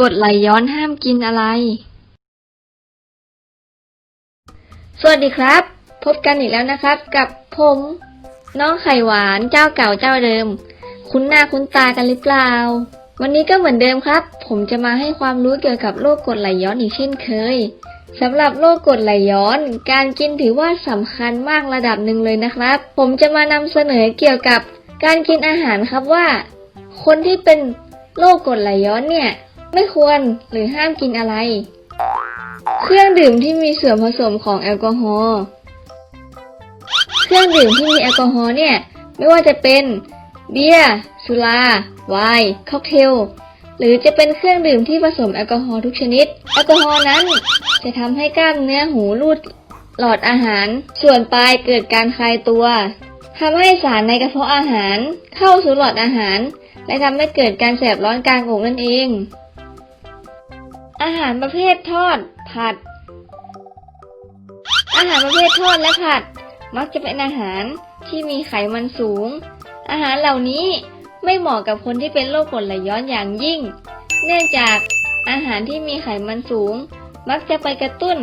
กฎไหลย้อนห้ามกินอะไร สวัสดีครับ พบกันอีกแล้วนะครับ กับผม น้องไข่หวานเจ้าเก่าเจ้าเดิม คุ้นหน้าคุ้นตากันหรือเปล่า วันนี้ก็เหมือนเดิมครับ ผมจะมาให้ความรู้เกี่ยวกับโรคกรดไหลย้อนอีกเช่นเคยสำหรับโรคกรดไหลย้อน การกินถือว่าสำคัญมากระดับหนึ่งเลยนะครับ ผมจะมานำเสนอเกี่ยวกับการกินอาหารครับว่า คนที่เป็นโรคกรดไหลย้อนเนี่ย ไม่ควรหรือห้ามกินอะไร เครื่องดื่มที่มีส่วนผสมของแอลกอฮอล์ เครื่องดื่มที่มีแอลกอฮอล์เนี่ย ไม่ว่าจะเป็นเบียร์ สุรา ไวน์ ค็อกเทล หรือจะเป็นเครื่องดื่มที่ผสมแอลกอฮอล์ทุกชนิด แอลกอฮอล์นั้นจะทำให้กล้ามเนื้อหูรูดหลอดอาหาร ส่วนปลายเกิดการคลายตัวทำให้สารในกระเพาะอาหารเข้าสู่หลอดอาหาร และทำให้เกิดการแสบร้อนกลางอกนั่นเอง อาหารประเภททอด ผัด อาหารประเภททอดและผัด มักจะเป็นอาหารที่มีไขมันสูง อาหารเหล่านี้ไม่เหมาะกับคนที่เป็นโรคกรดไหลย้อนอย่างยิ่ง เนื่องจากอาหารที่มีไขมันสูง มักจะไปกระตุ้น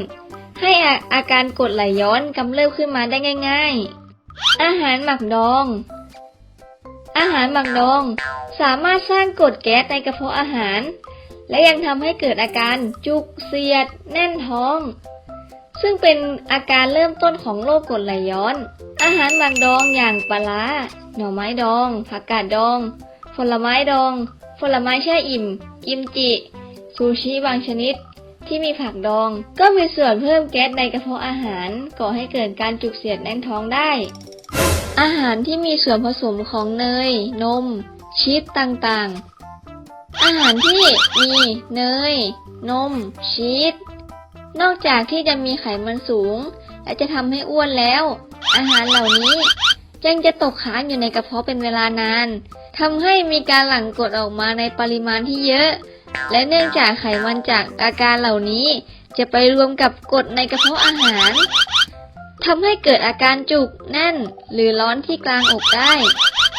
ให้อาการกรดไหลย้อนกำเริบขึ้นมาได้ง่าย ๆ อาหารหมักดอง อาหารหมักดอง สามารถสร้างกรดแก๊สในกระเพาะอาหาร และยังทำให้เกิดอาการจุกเสียด แน่นท้อง ซึ่งเป็นอาการเริ่มต้นของโรคกรดไหลย้อน อาหารหมักดองอย่างปลาร้าหน่อไม้ดอง ผักกาดดอง ผลไม้ดอง ผลไม้แช่อิ่ม กิมจิ ซูชิบางชนิด ที่มีผักดอง ก็มีส่วนเพิ่มแก๊สในกระเพาะอาหาร ก่อให้เกิดการจุกเสียดแน่นท้องได้ อาหารที่มีส่วนผสมของเนย นม ชีสต่างๆ อาหารที่มีเนย นม ชีส นอกจากที่จะมีไขมันสูง และจะทำให้อ้วนแล้ว อาหารเหล่านี้ยังจะตกค้างอยู่ในกระเพาะเป็นเวลานานทำให้มีการหลั่งกรดออกมาในปริมาณที่เยอะ และเนื่องจากไขมันจากอาการเหล่านี้ จะไปรวมกับกรดในกระเพาะอาหารทำให้เกิดอาการจุกแน่น หรือร้อนที่กลางอกได้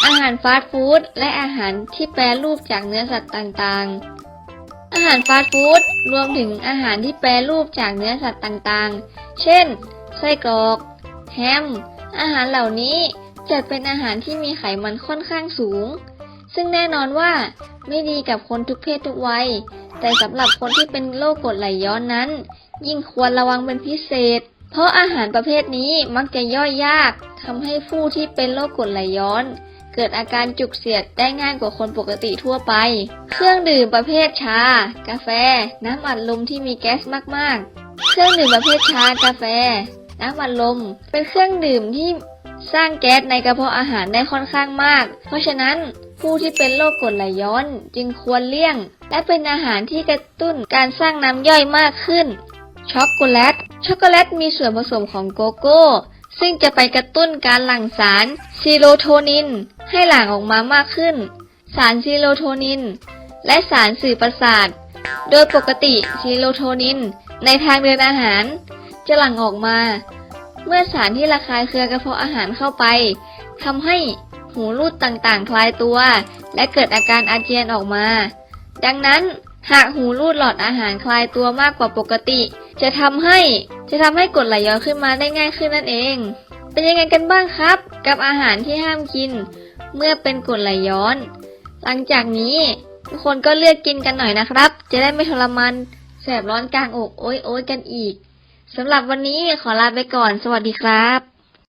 อาหารฟาสต์ฟู้ดและอาหารที่แปรรูปจากเนื้อสัตว์ต่างๆ อาหารฟาสต์ฟู้ดรวมถึงอาหารที่แปรรูปจากเนื้อสัตว์ต่างๆ เช่น ไส้กรอก แฮม อาหารเหล่านี้จัดเป็นอาหารที่มีไขมันค่อนข้างสูง ซึ่งแน่นอนว่าไม่ดีกับคนทุกเพศทุกวัย แต่สำหรับคนที่เป็นโรคกรดไหลย้อนนั้น ยิ่งควรระวังเป็นพิเศษ เพราะอาหารประเภทนี้มักจะย่อยยากทำให้ผู้ที่เป็นโรคกรดไหลย้อน เกิดอาการจุกเสียดได้ง่ายกว่าคนปกติทั่วไป เครื่องดื่มประเภทชา กาแฟ น้ำอัดลมที่มีแก๊สมากๆ เครื่องดื่มประเภทชา กาแฟ น้ำอัดลม เป็นเครื่องดื่มที่สร้างแก๊สในกระเพาะอาหารได้ค่อนข้างมาก เพราะฉะนั้นผู้ที่เป็นโรคกรดไหลย้อนจึงควรเลี่ยง และเป็นอาหารที่กระตุ้นการสร้างน้ำย่อยมากขึ้น ช็อกโกแลต ช็อกโกแลตมีส่วนผสมของโกโก้ ซึ่งจะไปกระตุ้นการหลั่งสารซีโรโทนิน ให้หลั่งออกมามากขึ้น สารซีโรโทนิน และสารสื่อประสาท โดยปกติซีโรโทนิน ในทางเดินอาหาร จะหลั่งออกมา เมื่อสารที่ระคายเคืองกระเพาะอาหารเข้าไปทำให้หูรูดต่างๆ คลายตัว และเกิดอาการอาเจียนออกมา ดังนั้น หากหูรูดหลอดอาหารคลายตัวมากกว่าปกติ จะทำให้จะทำให้กดไหลย้อนขึ้นมาได้ง่ายขึ้นนั่นเอง เป็นยังไงกันบ้างครับ กับอาหารที่ห้ามกิน เมื่อเป็นกดไหลย้อน หลังจากนี้ทุกคนก็เลือกกินกันหน่อยนะครับ จะได้ไม่ทรมานแสบร้อนกลางอกโอ๊ยโอ๊ยกันอีกสำหรับวันนี้ขอลาไปก่อน สวัสดีครับ